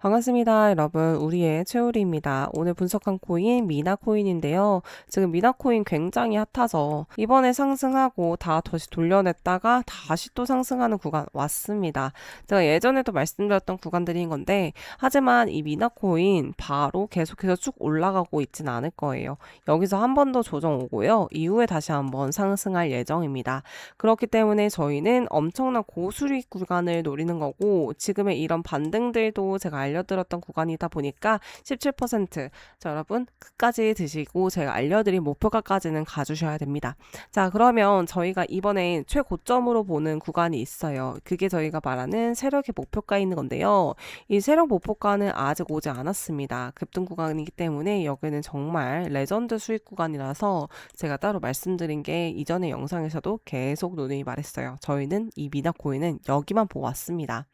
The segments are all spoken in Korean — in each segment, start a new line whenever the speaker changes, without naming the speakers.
반갑습니다, 여러분. 우리의 최우리입니다. 오늘 분석한 코인 미나 코인인데요. 지금 미나 코인 굉장히 핫하죠. 이번에 상승하고 다 다시 돌려냈다가 다시 또 상승하는 구간 왔습니다. 제가 예전에도 말씀드렸던 구간들인 건데, 하지만 이 미나 코인 바로 계속해서 쭉 올라가고 있진 않을 거예요. 여기서 한 번 더 조정 오고요. 이후에 다시 한번 상승할 예정입니다. 그렇기 때문에 저희는 엄청난 고수익 구간을 노리는 거고, 지금의 이런 반등들도 제가 알 려드렸던 구간이다 보니까 17%. 자, 여러분, 끝까지 드시고 제가 알려드린 목표가까지는 가주셔야 됩니다. 자, 그러면 저희가 이번에 최고점으로 보는 구간이 있어요. 그게 저희가 말하는 세력의 목표가 있는 건데요. 이 세력 목표가는 아직 오지 않았습니다. 급등 구간이기 때문에 여기는 정말 레전드 수익 구간이라서 제가 따로 말씀드린 게 이전의 영상에서도 계속 누누이 말했어요. 저희는 이 미나코인은 여기만 보고 왔습니다.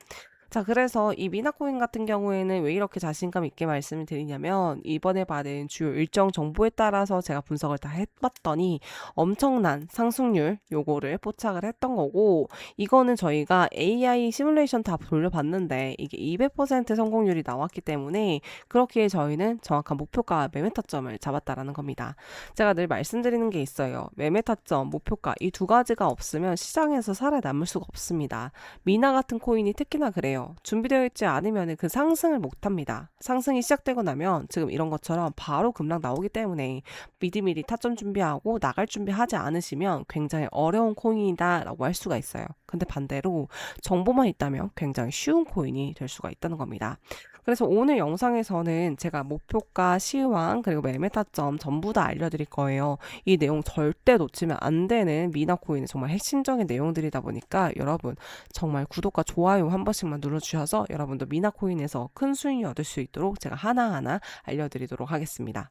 자, 그래서 이 미나코인 같은 경우에는 왜 이렇게 자신감 있게 말씀을 드리냐면 이번에 받은 주요 일정 정보에 따라서 제가 분석을 다 해봤더니 엄청난 상승률 요거를 포착을 했던 거고 이거는 저희가 AI 시뮬레이션 다 돌려봤는데 이게 200% 성공률이 나왔기 때문에 그렇게 저희는 정확한 목표가 매매 타점을 잡았다라는 겁니다. 제가 늘 말씀드리는 게 있어요. 매매 타점, 목표가 이 두 가지가 없으면 시장에서 살아남을 수가 없습니다. 미나 같은 코인이 특히나 그래요. 준비되어 있지 않으면 그 상승을 못 합니다. 상승이 시작되고 나면 지금 이런 것처럼 바로 급락 나오기 때문에 미리미리 타점 준비하고 나갈 준비하지 않으시면 굉장히 어려운 코인이다라고 할 수가 있어요. 근데 반대로 정보만 있다면 굉장히 쉬운 코인이 될 수가 있다는 겁니다. 그래서 오늘 영상에서는 제가 목표가, 시황, 그리고 매매 타점 전부 다 알려드릴 거예요. 이 내용 절대 놓치면 안 되는 미나 코인의 정말 핵심적인 내용들이다 보니까 여러분 정말 구독과 좋아요 한 번씩만 눌러주셔서 여러분도 미나코인에서 큰 수익이 얻을 수 있도록 제가 하나하나 알려드리도록 하겠습니다.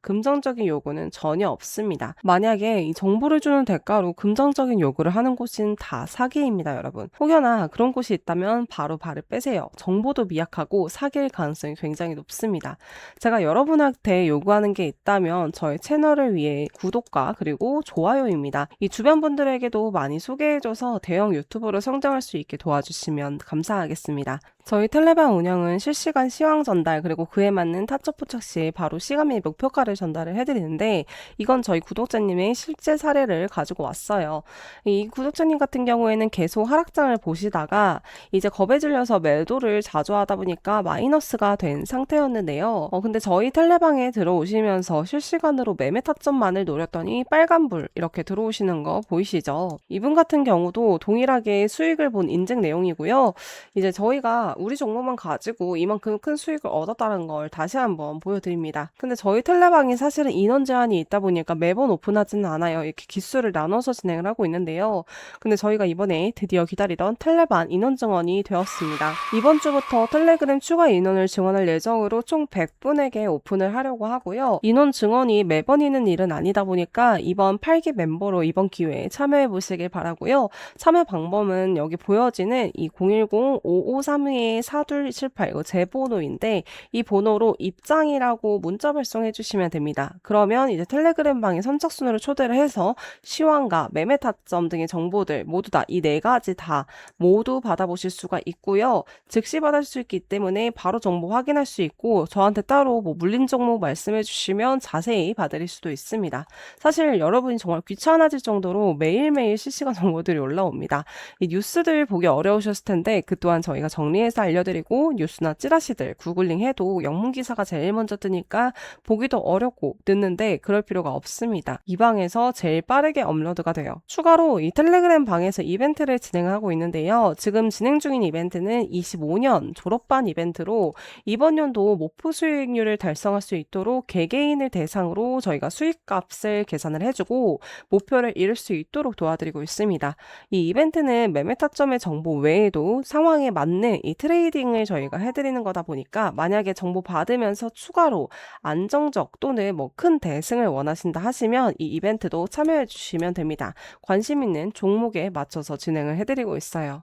금전적인 요구는 전혀 없습니다. 만약에 이 정보를 주는 대가로 금전적인 요구를 하는 곳은 다 사기입니다, 여러분. 혹여나 그런 곳이 있다면 바로 발을 빼세요. 정보도 미약하고 사기일 가능성이 굉장히 높습니다. 제가 여러분한테 요구하는 게 있다면 저의 채널을 위해 구독과 그리고 좋아요입니다. 이 주변 분들에게도 많이 소개해줘서 대형 유튜버로 성장할 수 있게 도와주시면 감사하겠습니다. 저희 텔레방 운영은 실시간 시황 전달 그리고 그에 맞는 타점 포착 시 바로 시간 및 목표 가를 전달을 해드리는데 이건 저희 구독자님의 실제 사례를 가지고 왔어요. 이 구독자님 같은 경우에는 계속 하락장을 보시다가 이제 겁에 질려서 매도를 자주 하다 보니까 마이너스가 된 상태였는데요. 어, 근데 저희 텔레방에 들어오시면서 실시간으로 매매 타점만을 노렸더니 빨간불 이렇게 들어오시는 거 보이시죠? 이분 같은 경우도 동일하게 수익을 본 인증 내용이고요. 이제 저희가 우리 종목만 가지고 이만큼 큰 수익을 얻었다는 걸 다시 한번 보여드립니다. 근데 저희 텔레 텔레방이 사실은 인원 제한이 있다 보니까 매번 오픈하지는 않아요. 이렇게 기수를 나눠서 진행을 하고 있는데요. 근데 저희가 이번에 드디어 기다리던 텔레반 인원 증원이 되었습니다. 이번 주부터 텔레그램 추가 인원을 증원할 예정으로 총 100분에게 오픈을 하려고 하고요. 인원 증원이 매번 있는 일은 아니다 보니까 이번 8기 멤버로 이번 기회에 참여해 보시길 바라고요. 참여 방법은 여기 보여지는 이 010-5532-4278 이거 제 번호인데 이 번호로 입장이라고 문자 발송해 주시면 됩니다. 그러면 이제 텔레그램 방에 선착순으로 초대를 해서 시황과 매매 타점 등의 정보들 모두 다 이 네 가지 다 모두 받아보실 수가 있고요. 즉시 받을 수 있기 때문에 바로 정보 확인할 수 있고 저한테 따로 뭐 물린 종목 말씀해 주시면 자세히 받을 수도 있습니다. 사실 여러분이 정말 귀찮아질 정도로 매일매일 실시간 정보들이 올라옵니다. 이 뉴스들 보기 어려우셨을 텐데 그 또한 저희가 정리해서 알려드리고 뉴스나 찌라시들 구글링 해도 영문 기사가 제일 먼저 뜨니까 보기도 어렵고 늦는데 그럴 필요가 없습니다. 이 방에서 제일 빠르게 업로드가 돼요. 추가로 이 텔레그램 방에서 이벤트를 진행하고 있는데요. 지금 진행 중인 이벤트는 25년 졸업반 이벤트로 이번 연도 목표 수익률을 달성할 수 있도록 개개인을 대상으로 저희가 수익값을 계산을 해주고 목표를 이룰 수 있도록 도와드리고 있습니다. 이 이벤트는 매매 타점의 정보 외에도 상황에 맞는 이 트레이딩을 저희가 해드리는 거다 보니까 만약에 정보 받으면서 추가로 안정적 또는 뭐 큰 대승을 원하신다 하시면 이 이벤트도 참여해 주시면 됩니다. 관심 있는 종목에 맞춰서 진행을 해드리고 있어요.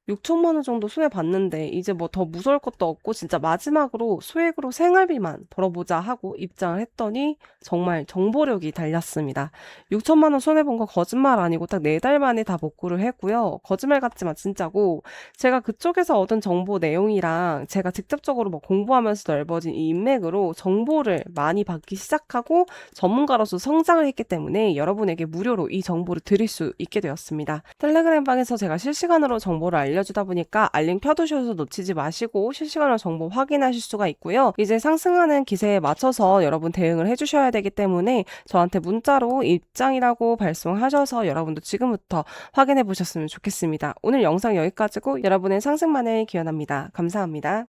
6천만 원 정도 손해 봤는데 이제 뭐 더 무서울 것도 없고 진짜 마지막으로 소액으로 생활비만 벌어보자 하고 입장을 했더니 정말 정보력이 달렸습니다. 6천만 원 손해 본 거 거짓말 아니고 딱 네 달 만에 다 복구를 했고요. 거짓말 같지만 진짜고 제가 그쪽에서 얻은 정보 내용이랑 제가 직접적으로 뭐 공부하면서 넓어진 이 인맥으로 정보를 많이 받기 시작하고 전문가로서 성장을 했기 때문에 여러분에게 무료로 이 정보를 드릴 수 있게 되었습니다. 텔레그램 방에서 제가 실시간으로 정보를 알려주다 보니까 알림 켜두셔서 놓치지 마시고 실시간으로 정보 확인하실 수가 있고요. 이제 상승하는 기세에 맞춰서 여러분 대응을 해주셔야 되기 때문에 저한테 문자로 입장이라고 발송하셔서 여러분도 지금부터 확인해 보셨으면 좋겠습니다. 오늘 영상 여기까지고 여러분의 상승만을 기원합니다. 감사합니다.